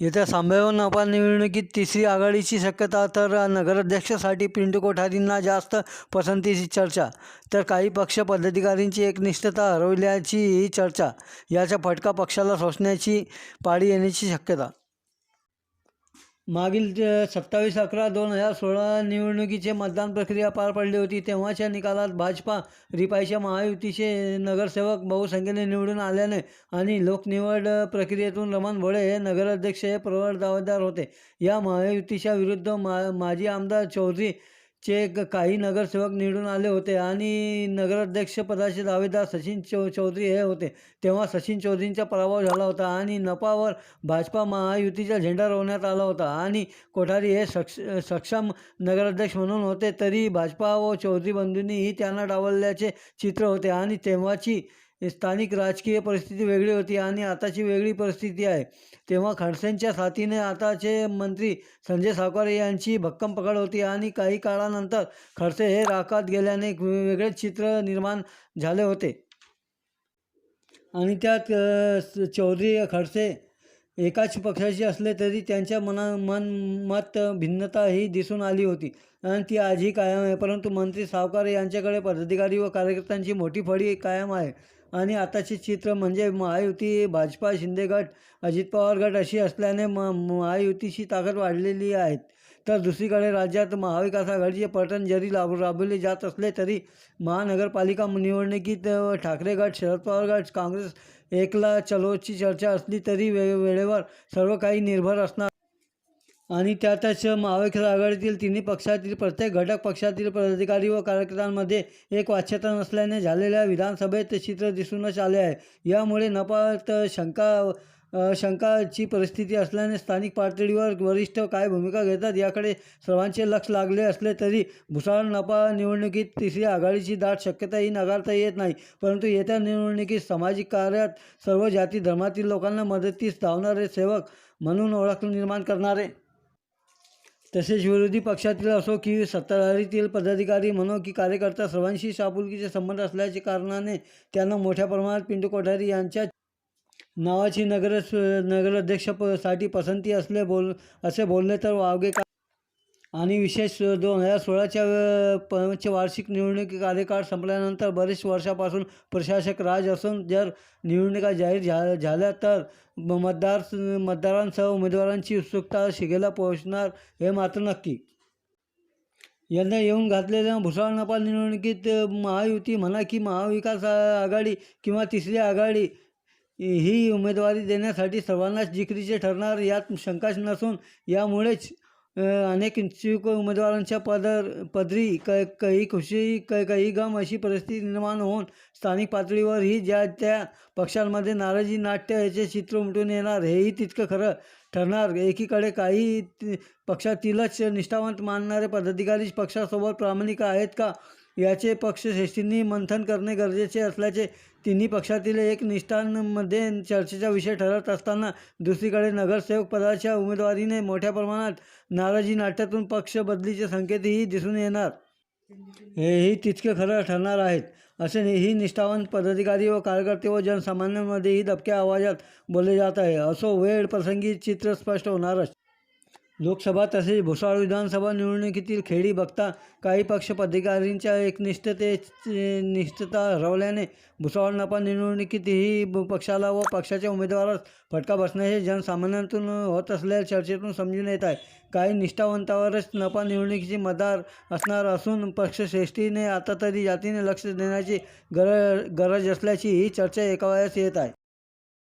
येत्या संभाव्य नपा निवडणुकीत तिसरी आघाडीची शक्यता तर नगराध्यक्षासाठी पिंटू कोठारींना जास्त पसंतीची चर्चा. तर काही पक्ष पदाधिकाऱ्यांची एकनिष्ठता हरवल्याची चर्चा. याचा फटका पक्षाला सोसण्याची पाळी येण्याची शक्यता. मागील सत्तावीस अकरा दोन हजार सोळा निवडणुकीचे मतदान प्रक्रिया पार पडली होती. तेव्हाच्या निकालात भाजपा रिपाईच्या महायुतीचे नगरसेवक बहुसंख्येने निवडून आल्याने आणि लोकनिवड प्रक्रियेतून रमण भोळे हे नगराध्यक्ष हे प्रवळ दावेदार होते. या महायुतीच्या विरुद्ध मा माजी आमदार चौधरी चे काही नगरसेवक निवडून आले होते आणि नगराध्यक्षपदाचे दावेदार सचिन चौ चौधरी हे होते. तेव्हा सचिन चौधरींचा पराभव झाला होता आणि नपावर भाजपा महायुतीचा झेंडा रोवण्यात आला होता. आणि कोठारी हे सक्ष सक्षम नगराध्यक्ष म्हणून होते तरी भाजपा व चौधरी बंधूंनीही त्यांना डावलल्याचे चित्र होते. आणि तेव्हाची स्थानिक राजकीय परिस्थिती वेगळी होती आणि आताची वेगळी परिस्थिती आहे. तेव्हा खडसेंच्या साथीने आताचे मंत्री संजय सावकार यांची भक्कम पकड होती आणि काही काळानंतर खडसे हे राखात गेल्याने वेगळेच चित्र निर्माण झाले होते. आणि त्यात चौधरी खडसे एकाच पक्षाचे असले तरी त्यांच्या मना मन मत भिन्नता ही दिसून आली होती. आणि ती आजही कायम आहे. परंतु मंत्री सावकार यांच्याकडे पदाधिकारी व कार्यकर्त्यांची मोठी फळी कायम आहे. आणि आताचे चित्र म्हणजे महायुती भाजपा शिंदे गट अजित पवार गट अशी असल्याने म महायुतीची ताकद वाढलेली आहे. तर दुसरीकडे राज्यात महाविकास आघाडीचे पलटण जरी लाभ राबवले जात असले तरी महानगरपालिका निवडणुकीत ठाकरे गट शरद पवार गट काँग्रेस एकला चलोची चर्चा असली तरी वे वेळेवर सर्व काही निर्भर असणार. आणि त्यातच महाविकास आघाडीतील तिन्ही पक्षातील प्रत्येक घटक पक्षातील पदाधिकारी व कार्यकर्त्यांमध्ये एक वाच्यता नसल्याने झालेल्या विधानसभेत चित्र दिसूनच आले आहे. यामुळे नपात शंका शंकाची परिस्थिती असल्याने स्थानिक पातळीवर वरिष्ठ काय भूमिका घेतात याकडे सर्वांचे लक्ष लागले असले तरी भुसाळ नफा निवडणुकीत तिसरी आघाडीची दाट शक्यता ही येत नाही. परंतु येत्या निवडणुकीत सामाजिक कार्यात सर्व जाती धर्मातील लोकांना मदतीस धावणारे सेवक म्हणून ओळख निर्माण करणारे. तसेच विरोधी पक्षातील असो की सत्ताधारीतील पदाधिकारी म्हणो की कार्यकर्ता सर्वांशी शापुलकीचे संबंध असल्याचे कारणाने त्यांना मोठ्या प्रमाणात पिंटू कोठारी यांच्या नावाची नगर नगराध्यक्षसाठी पसंती असले बोल असे बोलले तर वावगे का आणि विशेष दोन हजार सोळाच्या अ, पंचवार्षिक निवडणूक कार्यकाळ संपल्यानंतर बरेच वर्षापासून प्रशासक राज असून जर निवडणुका जाहीर झा झाल्या तर मतदार मतदारांसह उमेदवारांची उत्सुकता शिगेला पोहोचणार हे मात्र नक्की. यंदा येऊन घातलेल्या भुसावळ नपाल निवडणुकीत महायुती म्हणा की महाविकास आघाडी किंवा तिसरी आघाडी ही उमेदवारी देण्यासाठी सर्वांनाच जिकरीचे ठरणार यात शंकाच नसून यामुळेच अनेक इच्छुक उमेदवारांच्या पदर पदरी क काही खुशी क काही गम अशी परिस्थिती निर्माण होऊन स्थानिक पातळीवर ही ज्या त्या पक्षांमध्ये नाराजी नाट्य याचे चित्र उमटून येणार हेही तितकं खरं ठरणार. एकीकडे काही पक्षातीलच निष्ठावंत मानणारे पदाधिकारी पक्षासोबत प्रामाणिक आहेत का? याचे पक्षश्रेष्ठींनी मंथन करणे गरजेचे असल्याचे तिन्ही पक्षातील एक निष्ठांमध्ये चर्चेचा विषय ठरत असताना दुसरीकडे नगरसेवक पदाच्या उमेदवारीने मोठ्या प्रमाणात नाराजी नाट्यातून पक्ष बदलीचे संकेतही दिसून येणार. हेही तितके खरं ठरणार आहेत. असे ही निष्ठावान पदाधिकारी व कार्यकर्ते व जनसामान्यांमध्येही दबक्या आवाजात बोलले जात आहे. असो वेळ प्रसंगी चित्र स्पष्ट होणारच. लोकसभा तसेच भुसाळ विधानसभा निवडणुकीतील खेळी बघता काही पक्ष पदाधिकारींच्या एकनिष्ठते निष्ठता हरवल्याने भुसावळ नफा निवडणुकीतही पक्षाला व पक्षाच्या उमेदवारास फटका बसण्याचे जनसामान्यांतून होत असलेल्या चर्चेतून समजून येत आहे. काही निष्ठावंतावरच नफा निवडणुकीची मदार असणार असून पक्षश्रेष्ठीने आता तरी जातीने लक्ष देण्याची गरज गरज असल्याची ही चर्चा एका वेळेस येत आहे.